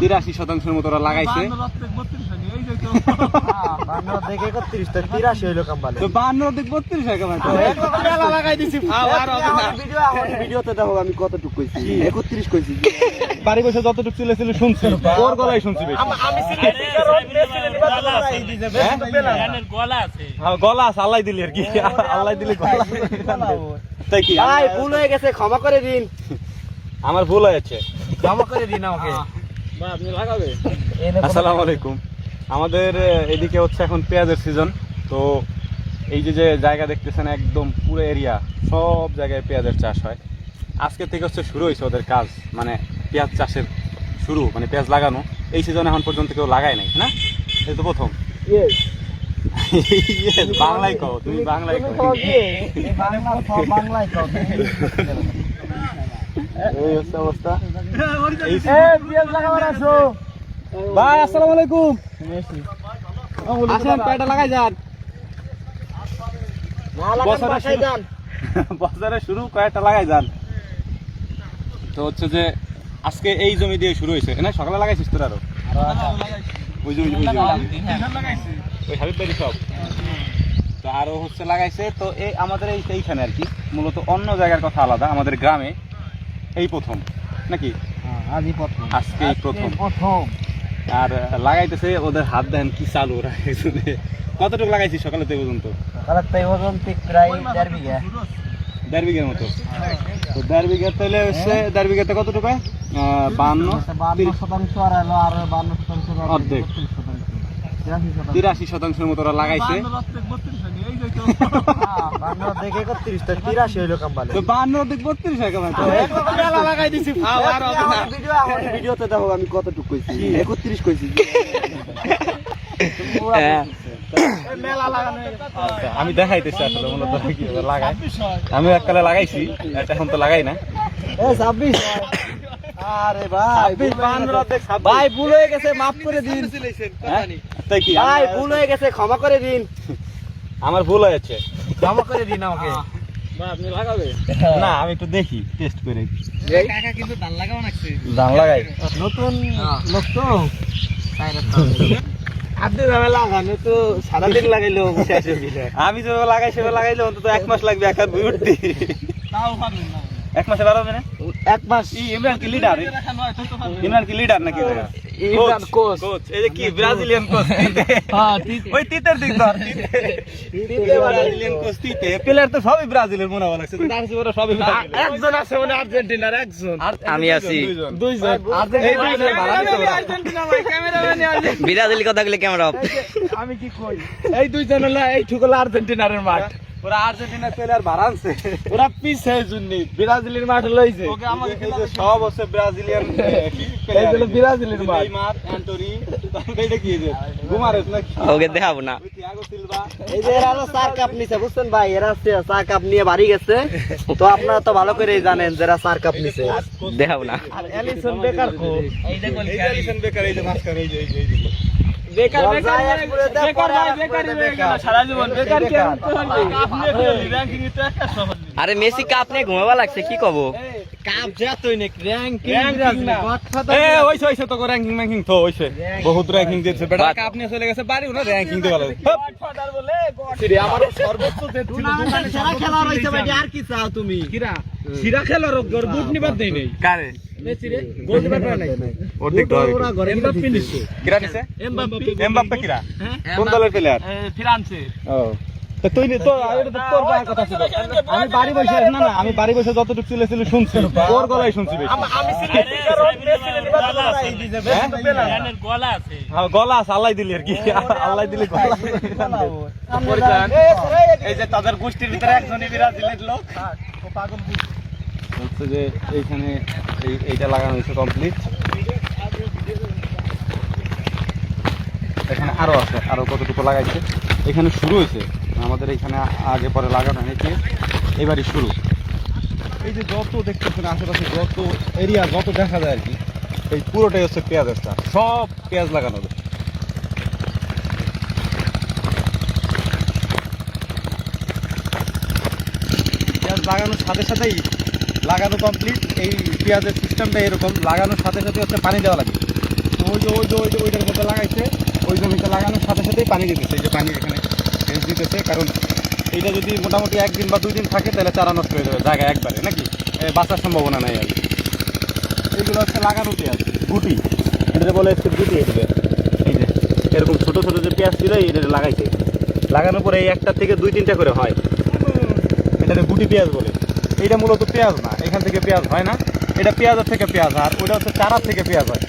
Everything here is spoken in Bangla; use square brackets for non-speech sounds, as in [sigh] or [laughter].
তিরাশি শতাংশের মতো ওরা লাগাইছে। হয় আমি কতটুকু কইছি। একত্রিশ কইছি। বাড়ি বসে যতটুকু ছিল ছিল শুনছি। ওর গলায় শুনছি বেশি। আমি হ্যাঁ, গলা আছে। আল্লাহ দিলি আর কি। আল্লাহ দিলি তাই কি? ভাই ভুল হয়ে গেছে ক্ষমা করে দিন। আমার ভুল হয়েছে। ক্ষমা করে দিন আমাকে। আসসালামু আলাইকুম। আমাদের এদিকে হচ্ছে এখন পেঁয়াজের সিজন তো এই যে যে জায়গা দেখতেছেন একদম পুরো এরিয়া সব জায়গায় পেঁয়াজের চাষ হয়। আজকে থেকে হচ্ছে শুরু হয়েছে ওদের কাজ মানে পেঁয়াজ চাষের শুরু মানে পেঁয়াজ লাগানো। এই সিজনে এখন পর্যন্ত কেউ লাগায় নাই না? এই তো প্রথম। বাংলায় কও তুমি বাংলায় কও। বাংলায় কও [laughs] [laughs] যান। তো হচ্ছে যে, আজকে এই জমি দিয়ে শুরু হয়েছে। না সকালে লাগাইছিস তোর আরও? ওই হচ্ছে লাগাইছে। তো এই আমাদের এইখানে আর কি। মূলত অন্য জায়গার কথা আলাদা। আমাদের গ্রামে এই প্রথম নাকি? আজই প্রথম। আজকে এই প্রথম। প্রথম। আর লাগাইতেছে ওদের হাত দেন কি চালু এখানে। কতটুকু লাগাইছি সকালে থেকে পর্যন্ত? তাই ওজন ঠিক প্রায় দেড় বিঘা। দেড় বিঘের মতো। তো দেড় বিঘা তাহলে হচ্ছে দেড় বিঘাতে কতটুকু হয় বান্ন বান্ন শতাংশ আর আর বান্ন শতাংশ অর্ধেক। তিরাশি শতাংশের মতো ওরা লাগাইছে। হ্যাঁ, হয় কেমন লাগাই দিছি ভিডিওতে দেখো আমি কতটুকু কইছি। একত্রিশ কইছি মেলা আচ্ছা, আমি দেখাইতেছি আসলে মূলত লাগাই। আমি এককালে লাগাইছি এখন তো লাগাই না। এ ছাব্বিশ আরে ভাই ভাই ভুল হয়ে গেছে মাফ করে দিন। হ্যাঁ? তাই কি? ভাই ভুল হয়ে গেছে ক্ষমা করে দিন। [laughs] আমার ভুল হয়েছে। ক্ষমা করে দিন আমাকে। না আমি একটু দেখি টেস্ট করে। কাকা কিন্তু ধান লাগাও নাকছে ধান লাগাই। নতুন লোক তো [laughs] আপনি ভাবে লাগানো তো সারাদিন আমি যেভাবে লাগাই সেভাবে লাগাইলে অন্তত এক মাস লাগবে এক হাত উঠতে। এক মাসে না? এক মাস। ইমরান কি লিডার ইমরান কি লিডার নাকি? ইমরান কোচ কোচ এই যে কি ব্রাজিলিয়ান কোচ হ্যাঁ ওই তিতের দিক ধর ব্রাজিলিয়ান কোচ তিতে প্লেয়ার তো সবই ব্রাজিলের মনে হয় লাগছে তার জীবনে সবই একজন আছে মানে আর্জেন্টিনার একজন। আমি আছি। দুইজন। দুইজন। এই দুইজন ভাড়া দিতে ওরা। বিরাজিল কথা গেলে ক্যামেরা অফ আমি কি কই? এই দুইজন হলো এই ঠুকলা আর্জেন্টিনার মাঠ। ওরা আর্জেন্টিনার প্লেয়ার ভাড়া ওরা পিছে জুনি ব্রাজিলের মাঠ লইছে। যে সব হচ্ছে ব্রাজিলিয়ান এই ব্রাজিলের মাঠ। নেইমার অ্যান্টোনি তারপরে এটা কি যে? গুমারেস নাকি? ওকে দেখাবো না। ওই সিলভা। এই যে এরা চার কাপ নিছে বুঝছেন ভাই? এরা চার কাপ নিয়ে বাড়ি গেছে। তো আপনারা তো ভালো করেই জানেন যারা চার কাপ নিছে। দেখাবো না। আর এলিসন বেকার কো। এই যে আলিসান বেকার এই যে মাঝখানে এই যে, এই যে বেকার বেকার বেকার ভাই বেকার হয়ে গেল সারা জীবন বেকার কি আপনি র্যাঙ্কিং তো একটা শহর আরে মেসি কাপ নিয়ে ঘুমাবা লাগছে কি কব? কাপ যতই নে। র্যাঙ্কিং এ ওইছে ওইছে তো র্যাঙ্কিং ম্যাঙ্কিং তো ওইছে বহুত র্যাঙ্কিং দিয়েছে বেটা। কাপ নিয়ে চলে গেছে বাড়ি না র্যাঙ্কিং দিয়ে ভালো আমার সর্বোচ্চ যে ছিল খেলা রইছে ভাই আর কি চাও তুমি? কিরা? সিরা খেলার দেই নেই। কারে? মেসি রে গোল দিবার পারে নাই। ওর দিক ধরে ওরা ঘরে এমবাপ্পে নিছে। কিরা নিছে? এমবাপ্পে। এমবাপ্পে কিরা? কোন দলের প্লেয়ার ফ্রান্সে। তুই তো তোর গায়ের কথা ছিল। আমি বাড়ি বসে না না আমি বাড়ি বসে যতটুকু ছিল ছিল শুনছি। তোর গলায় শুনছি হ্যাঁ? হ্যাঁ, গলা আছে। আল্লাহ দিলি আর কি। আল্লাহ দিলি গলা। এই যে তাদের গোষ্ঠীর ভিতরে একজনই ব্রাজিলের লোক। হচ্ছে যে এইখানে এই এইটা লাগানো হয়েছে কমপ্লিট এখানে আরও আছে, আরও কতটুকু লাগাইছে? এখানে শুরু হয়েছে। আমাদের এখানে আগে পরে লাগানো হয়েছে। এবারই শুরু। এই যে যত দেখতেছেন আশেপাশে যত এরিয়া যত দেখা যায় আর কি, এই পুরোটাই হচ্ছে পেঁয়াজের চাষ। সব পেঁয়াজ লাগানো হবে। পেঁয়াজ লাগানোর সাথে সাথেই লাগানো কমপ্লিট এই পেঁয়াজের সিস্টেমটা এরকম, লাগানোর সাথে সাথে হচ্ছে পানি দেওয়া লাগে। ওই যে ওই যে ওই যে, ওইটার মধ্যে লাগাইছে, ওই জমিতে লাগানোর সাথে সাথেই পানি দিতেছে, এই যে পানি এখানে সেচ দিতেছে, কারণ এইটা যদি মোটামুটি একদিন বা দুই দিন থাকে, তাহলে চারা নষ্ট হয়ে যাবে জায়গা একবারে, নাকি? বাঁচার সম্ভাবনা নাই আর। এইগুলো হচ্ছে লাগানো পেঁয়াজ, গুটি। এটা বলে হচ্ছে গুটি এগুলো এই যে, এরকম ছোটো ছোটো যে পেঁয়াজ ছিল এটা লাগাইছে। লাগানোর পরে এই একটা থেকে দুই তিনটা করে হয়। এটাকে গুটি পেঁয়াজ বলে। এইটা মূলত পেঁয়াজ না, এখান থেকে পেঁয়াজ হয় না। এটা পেঁয়াজের থেকে পেঁয়াজ, আর ওটা হচ্ছে চারা থেকে পেঁয়াজ হয়।